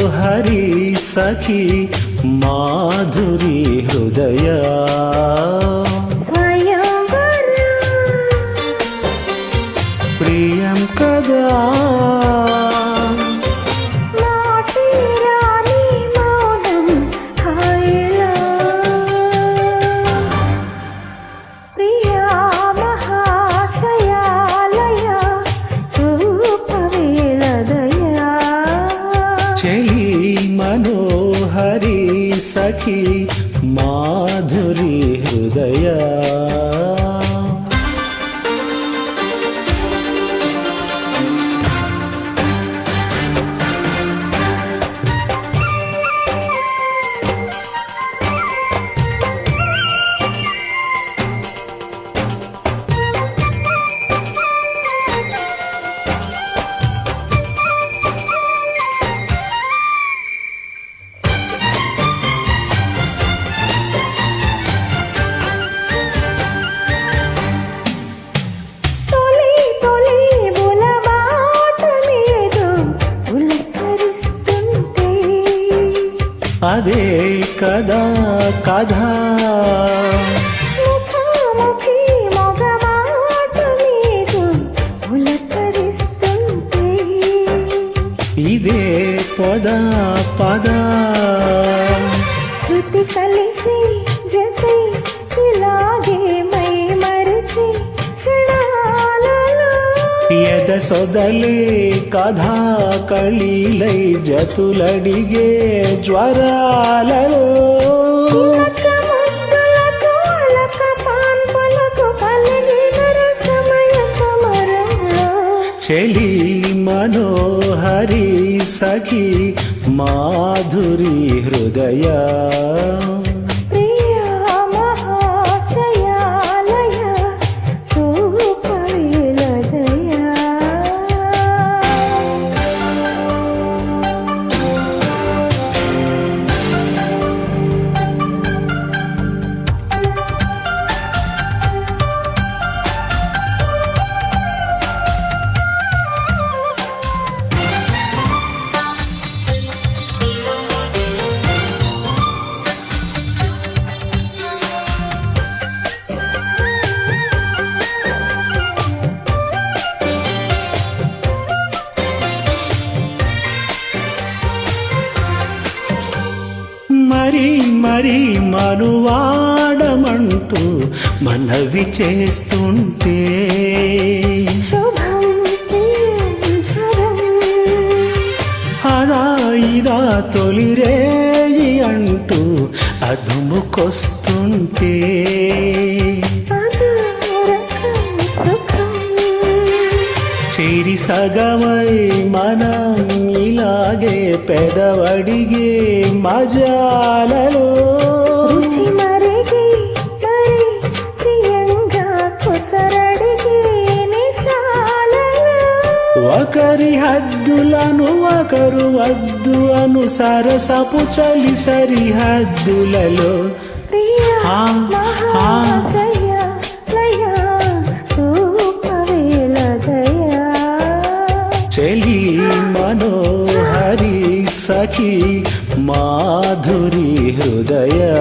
మనోహరి సఖి మాధురి హృదయ. ప్రియం కదా సఖి మాధురి హృదయ అదే కదా కథ. ఇదే పద పద. కలిసి ఎద సొదలే కథా కళీలై జతులడిగే జ్వరాలలో. చిలక ముద్దులకు అలక పాన్పులకు కలిగిన రసమయ సమరంలో. చెలి మనోహరి సఖి మాధురి హృదయ. మరి మరి మనువాడమంటూ మనవి చేస్తుంటే. అదా ఇదా తొలిరేయి అంటూ అదుముకొస్తుంటే. చేరి సగమై మనం ఇలాగే పెదవడిగే మజాలలో. ఒకరి హద్దులను ఒకరు వద్దు అను సరసపు చలి సరిహద్దులలో. చెలి సఖీ మాధురి హృదయా.